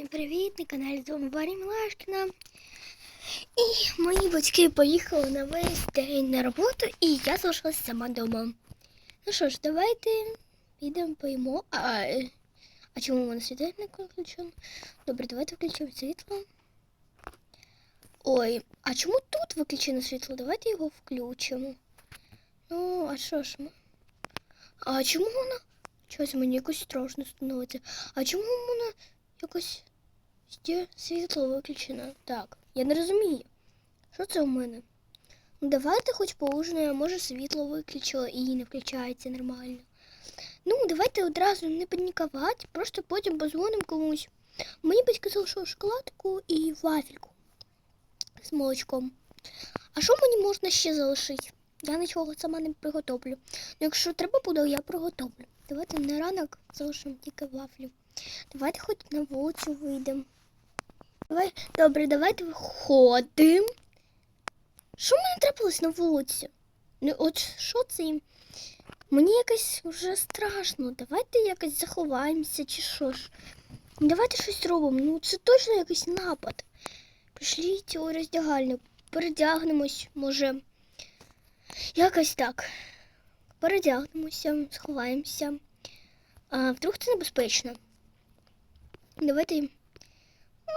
Всім привіт! На каналі з вами Варя Мілашкіна. І мої батьки поїхали на весь день на роботу, і я залишилася сама вдома. Ну що ж, давайте підемо поїмо. А, е, а чому у мене світильник включено? Добре, давайте включимо світло. Ой, а чому тут виключено світло? Давайте його включимо. Ну, а що ж ми? А чому воно? Щось мені якось страшно становиться. А чому воно якось ще світло виключено? Так, я не розумію. Що це у мене? Ну давайте хоч поужинаємо, може світло виключило і не включається нормально. Ну, давайте одразу не панікувати, просто потім позвонимо комусь. Мені батько залишив шоколадку і вафельку з молочком. А що мені можна ще залишити? Я нічого сама не приготовлю. Ну, якщо треба буде, я приготовлю. Давайте на ранок залишимо тільки вафлю. Давайте хоч на вулицю вийдемо. Давай, добре, давайте виходимо. Що в мене трапилось на вулиці? Ну, от що це? їм? Мені якось вже страшно. Давайте якось заховаємося чи що ж. Давайте щось робимо. Ну це точно якийсь напад. Пішліть у роздягальню, передягнемось, може. Якось так. Передягнемося, сховаємося. А вдруг це небезпечно? Давайте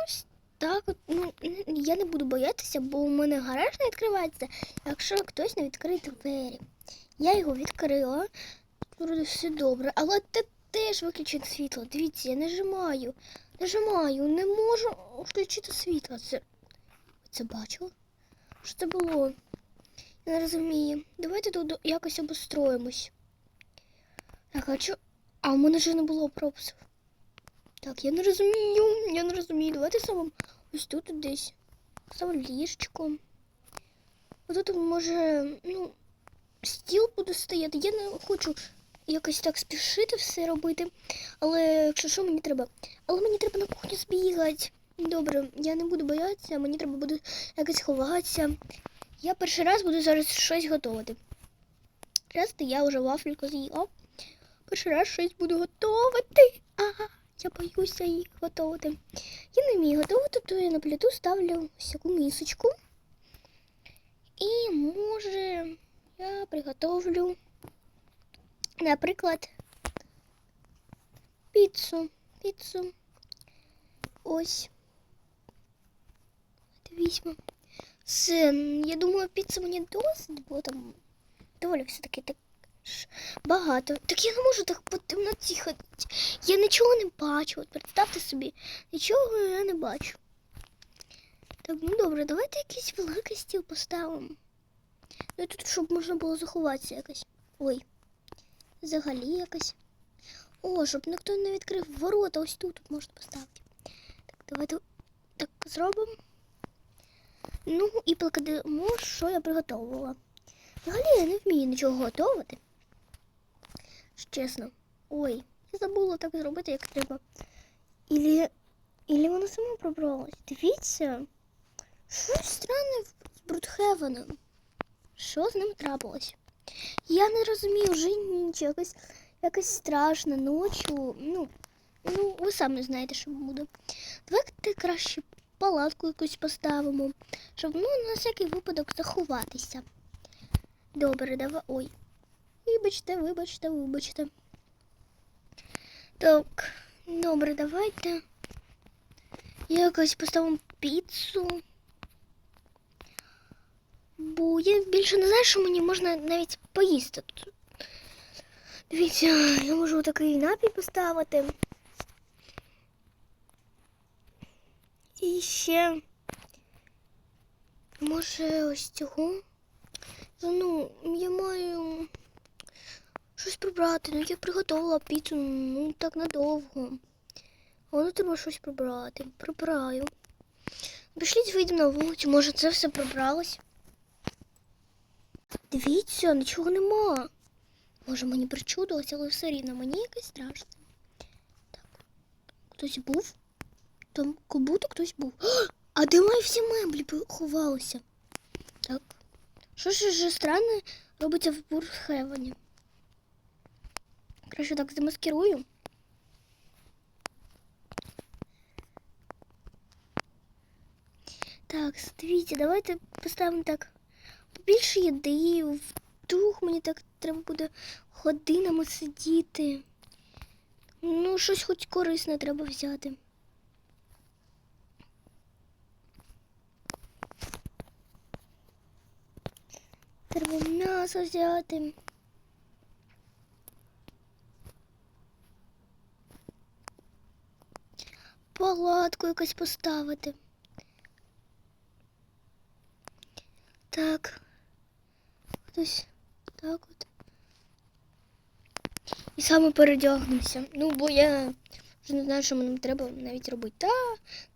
ось так. Ну, я не буду боятися, бо у мене гараж не відкривається, якщо хтось не відкриє двері. Я його відкрила. Вроде все добре, але те теж виключить світло. Дивіться, я нажимаю. Нажимаю, не можу включити світло. Це. Це бачили? Що це було? Я не розумію. Давайте тут якось обустроїмось. А чо? А у мене ж не було пропусів. Так, я не розумію, я не розумію. Давайте саме ось тут десь. Саме ліжечко. Отут може, ну, стіл буде стояти. Я не хочу якось так спішити все робити. Але якщо що, мені треба. Але мені треба на кухню збігати. Добре, я не буду боятися, мені треба буде якось ховатися. Я перший раз буду зараз щось готувати. Раз я вже вафельку з'їла. Перший раз щось буду готувати. Ага, я боюся їх готувати. Я не вмію готувати, то я на плиту ставлю всяку місочку. І може я приготовлю, наприклад, піцу. Піцу. Ось. Візьмемо. Це, я думаю, піци мені досить, бо там доволі все-таки так багато. Так я не можу так по темноті ходити. Я нічого не бачу. От представте собі, нічого я не бачу. Так, ну добре, давайте якийсь великий стіл поставимо. Ну тут, щоб можна було заховатися якось. Ой. Взагалі якось. О, щоб ніхто не відкрив ворота, ось тут, можна поставити. Так, давайте так зробимо. Ну і покладемо, що я приготувала. Взагалі я не вмію нічого готувати. Чесно. Ой, я забула так зробити, як треба. Ілі, Ілі воно само пробралось. Дивіться. Щось странне з Брудхевеном. Що з ним трапилось? Я не розумію, вже ніч, якось, якось страшно ночі. Ну, ну, ви самі знаєте, що буде. Давайте краще палатку якусь поставимо, щоб ну, на всякий випадок заховатися. Добре, давай. Ой. Вибачте, вибачте, вибачте. Так, добре, давайте. Якось поставимо піцу. Бо я більше не знаю, що мені можна навіть поїсти тут. Дивіться, я можу такий напій поставити. І ще може ось цього. Ну, я маю щось прибрати. Ну, я приготувала піцу, ну так надовго. Воно треба щось прибрати. Прибираю. Пішліть вийдемо на вулицю, може це все прибралось. Дивіться, нічого нема. Може мені причудилось, але все рівно мені якось страшно. Так. Хтось був? Там як хтось був. А де мої всі меблі поховалися? Так. Що ж вже странне робиться в Бурхевені? Краще так замаскирую. Так, дивіться, давайте поставимо так побільше їди. Вдруг мені так треба буде годинами сидіти. Ну, щось хоч корисне треба взяти. Треба м'ясо взяти. Палатку якось поставити. Так. Хтось так от. І саме передягнувся. Ну, бо я вже не знаю, що мені треба навіть робити. Та,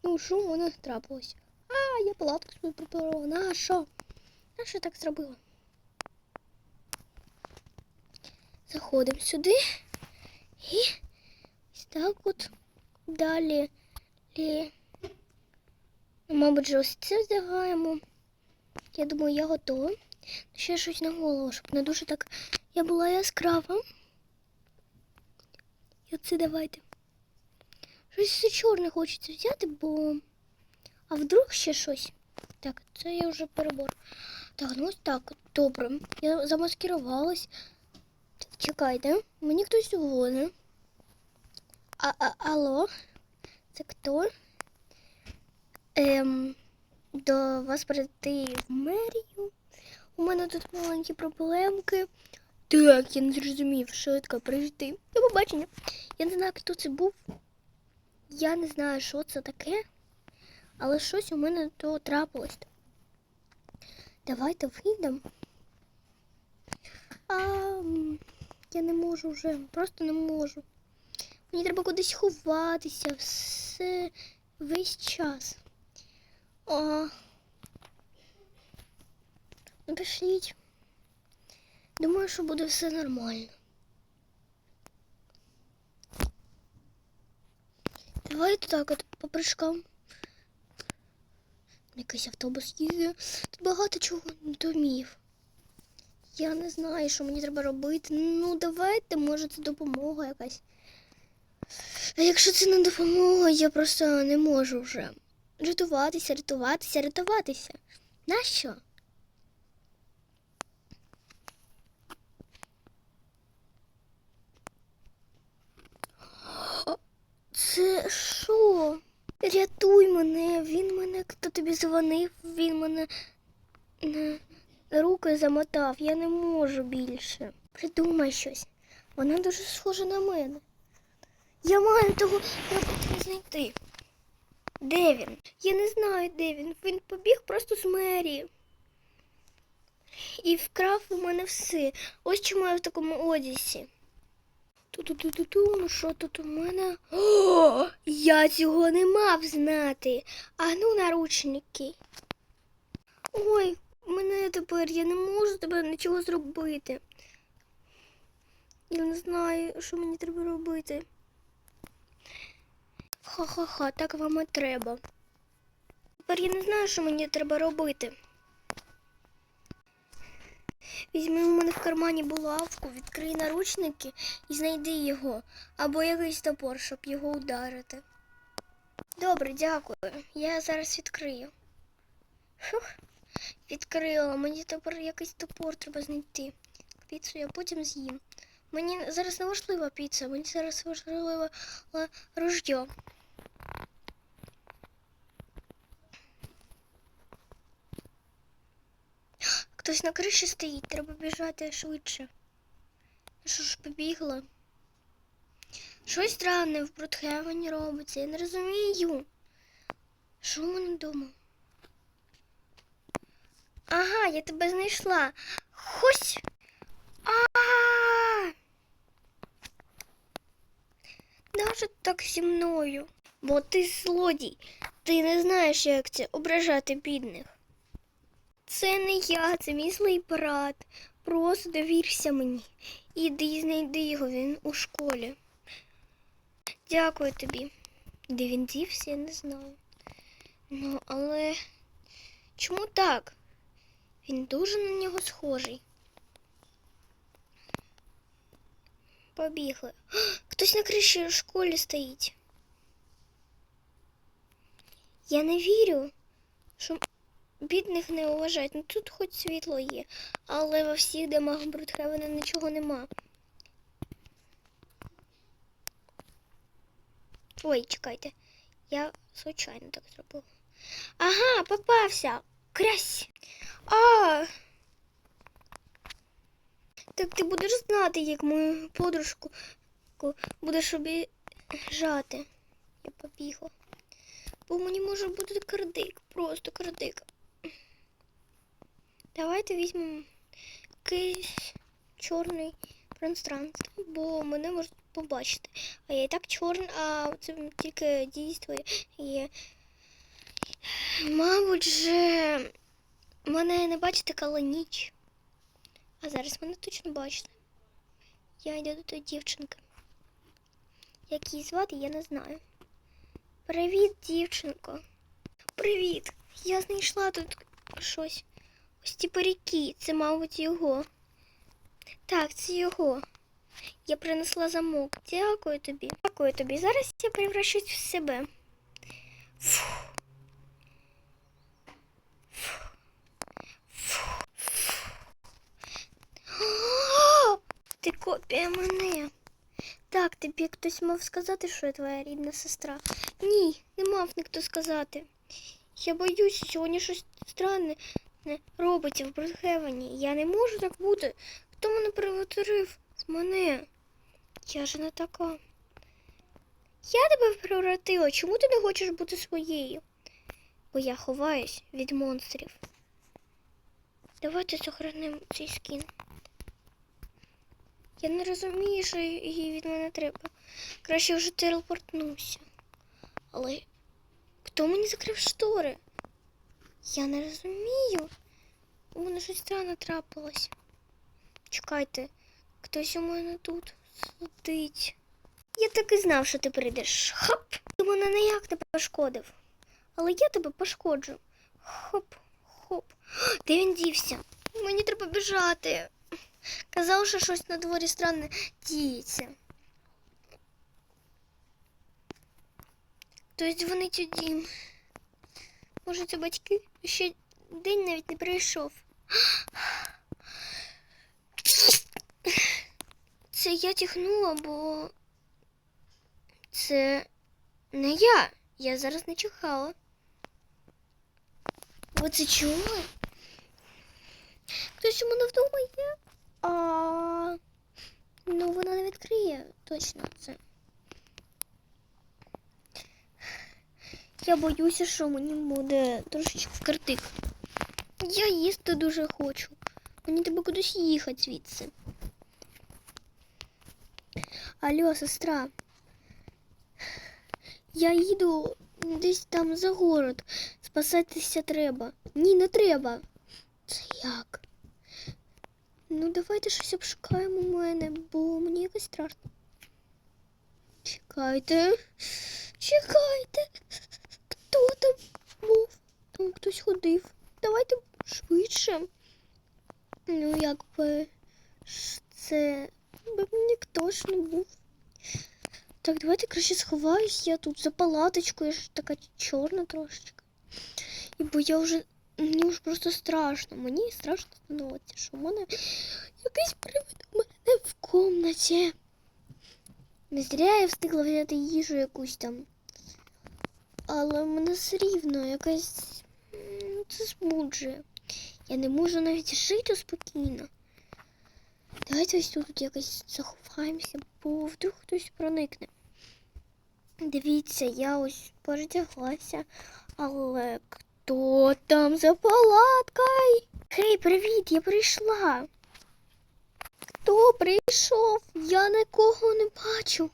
ну що в мене трапилось? А, я палатку собі припарувала. На що? На що так зробила? Заходимо сюди і ось так от далі. І, мабуть, вже ось це вдягаємо. Я думаю, я готова. Ще щось на голову, щоб не дуже так я була яскрава. І оце давайте. Щось все чорне хочеться взяти, бо. А вдруг ще щось? Так, це я вже перебор. Так, ну ось так, добре. Я замаскирувалась. Чекайте, мені хтось дзвонить. А, а, алло, це хто? Ем, до вас прийти в мерію. У мене тут маленькі проблемки. Так, я не зрозумів, швидко прийти. До побачення. Я не знаю, хто це був. Я не знаю, що це таке, але щось у мене то трапилось. Давайте вийдемо. Я не можу вже, просто не можу. Мені треба кудись ховатися все весь час. О. Ну, пішліть. Думаю, що буде все нормально. Давайте так от по прыжкам. Якийсь автобус їде. Тут багато чого домів. Я не знаю, що мені треба робити. Ну, давайте, може, це допомога якась. А якщо це не допомога, я просто не можу вже. Рятуватися, рятуватися, рятуватися. Нащо? Це що? Рятуй мене, він мене, хто тобі дзвонив, він мене руки замотав. Я не можу більше. Придумай щось. Вона дуже схожа на мене. Я маю того робота знайти. Де він? Я не знаю, де він. Він побіг просто з мерії. І вкрав у мене все. Ось чому я в такому одязі. Ту-ту-ту-ту-ту, ну що тут у мене? О, я цього не мав знати. А ну, наручники. Ой, мене тепер я не можу тебе нічого зробити. Я не знаю, що мені треба робити. Ха-ха-ха, так вам і треба. Тепер я не знаю, що мені треба робити. Візьми у мене в кармані булавку, відкрий наручники і знайди його, або якийсь топор, щоб його ударити. Добре, дякую. Я зараз відкрию. Фух, відкрила. Мені тепер якийсь топор треба знайти. Піцу я потім з'їм. Мені зараз не важлива піца, мені зараз важливе ружьо. Хтось на криші стоїть, треба біжати швидше. Ну Що ж побігла? Щось странне в Брудхевені робиться, я не розумію. Що в мене вдома? Ага, я тебе знайшла. Хось. А. Даже так зі мною. Бо ти злодій. Ти не знаєш, як це ображати бідних. Це не я, це мій злий брат. Просто довірся мені. Іди знайди його, він у школі. Дякую тобі. Де він дівся, я не знаю. Ну, але чому так? Він дуже на нього схожий. Побігли. Хтось на криші у школі стоїть. Я не вірю. що бідних не уважають. Ну тут хоч світло є, але во всіх домах Брудхевена нічого нема. Ой, чекайте. Я случайно так зробила. Ага, попався. Крась. А. Так ти будеш знати, як мою подружку будеш обіжати. Я побігла. Бо мені може бути кардик, просто кардик. Давайте візьмемо якийсь чорний пространство, бо мене можуть побачити. А я і так чорний, а це тільки дійство є. Мабуть, же мене не бачите коли ніч. А зараз мене точно бачите. Я йду до тої дівчинки. Як її звати, я не знаю. Привіт, дівчинко. Привіт. Я знайшла тут щось. Ось ті паріки. Це, мабуть, його. Так, це його. Я принесла замок. Дякую тобі. Дякую тобі. Зараз я превращусь в себе. Фу. Фу. Ти копія мене. Так, тобі хтось мав сказати, що я твоя рідна сестра. Ні, не мав ніхто сказати. Я боюся, сьогодні щось странне не робиться в Брудхевені. Я не можу так бути. Хто мене приваторив з мене? Я ж не така. Я тебе превратила. Чому ти не хочеш бути своєю? Бо я ховаюсь від монстрів. Давайте сохранимо цей скін. Я не розумію, що їй від мене треба. Краще вже телепортнуся. Але хто мені закрив штори? Я не розумію. У мене щось странне трапилось. Чекайте, хтось у мене тут сидить. Я так і знав, що ти прийдеш. Хоп! Ти мене ніяк не пошкодив. Але я тебе пошкоджу. Хоп, хоп. Де він дівся? Мені треба біжати. Казав, що щось на дворі странне діється. Хтось дзвонить у дім. Може, це батьки ще день навіть не прийшов. Це я тягнула, бо це не я. Я зараз не чихала. Ви це? Хтось у мене вдома є? А ну вона не відкриє точно це. Я боюся, що мені буде трошечки картик. Я їсти дуже хочу. Мені треба кудись їхати звідси. Алло, сестра. Я їду десь там за город. Спасатися треба. Ні, не треба. Це як? Ну, давайте щось обшукаємо у мене, бо мені якось страшно. Чекайте. Чекайте. Хто там був? Там хтось ходив. Давайте швидше. Ну, якби ж це б ніхто ж не був. Так, давайте краще сховаюсь. Я тут за палаточкою, я ж така чорна трошечки. І бо я вже мені вже просто страшно. Мені страшно становиться, що в мене якийсь привид у мене в комнаті. Не зря я встигла взяти їжу якусь там. Але мене все рівно якась це збуджує. Я не можу навіть жити спокійно. Давайте ось тут якось заховаємося, бо вдруг хтось проникне. Дивіться, я ось передяглася, але хто там за палаткою? Хей, привіт, я прийшла. Хто прийшов? Я нікого не бачу.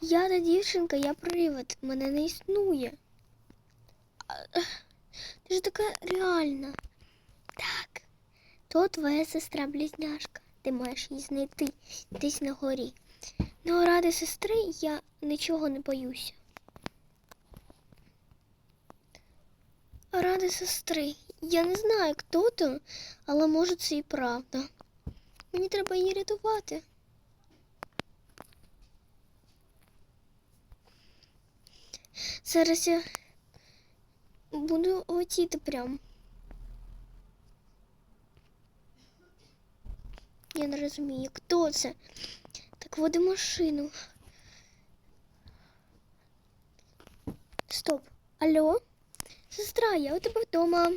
Я та дівчинка, я привид, мене не існує. Ти ж така реальна. Так, то твоя сестра близняшка. Ти маєш її знайти десь на горі. Ну, ради сестри я нічого не боюся. Ради сестри, я не знаю, хто то, але може це і правда. Мені треба її рятувати. Зараз я буду летіти прям. Я не розумію, хто це. Так води машину. Стоп. Алло? Сестра, я у тебе вдома.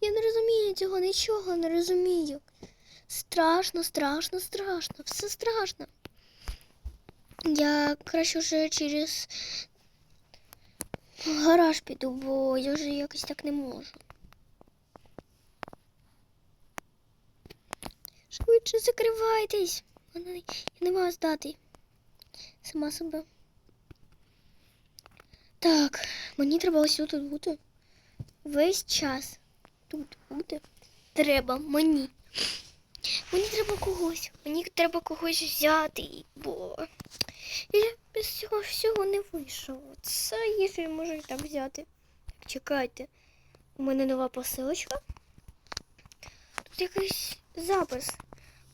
Я не розумію цього, нічого не розумію. Страшно, страшно, страшно, все страшно. Я краще вже через гараж піду, бо я вже якось так не можу. Швидше закривайтесь. Я не маю здати. Сама себе. Так, мені треба ось тут бути. Весь час тут бути. Треба мені. Мені треба когось. Мені треба когось взяти, бо я без цього всього не вийшов. Це я можу і так взяти. Так, чекайте. У мене нова посилочка. Тут якийсь запис.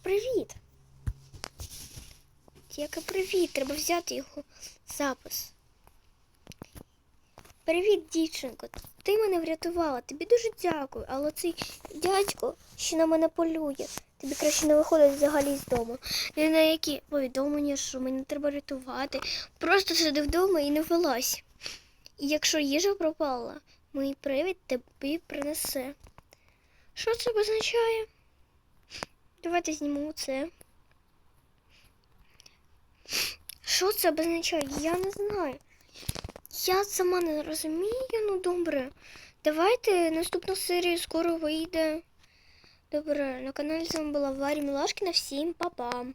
Привіт. Яке привіт, треба взяти його запис. Привіт, дівчинко. Ти мене врятувала. Тобі дуже дякую, але цей дядько ще на мене полює. Тобі краще не виходить взагалі з дому. Ні на які повідомлення, що мене треба рятувати. Просто сиди вдома і не вилазь. І якщо їжа пропала, мій привід тобі принесе. Що це означає? Давайте знімемо це. Що це означає? Я не знаю. Я сама не розумію, ну добре. Давайте наступна серія скоро вийде. Добре, на каналі з вами була Варя Мілашкіна. Всім па-па.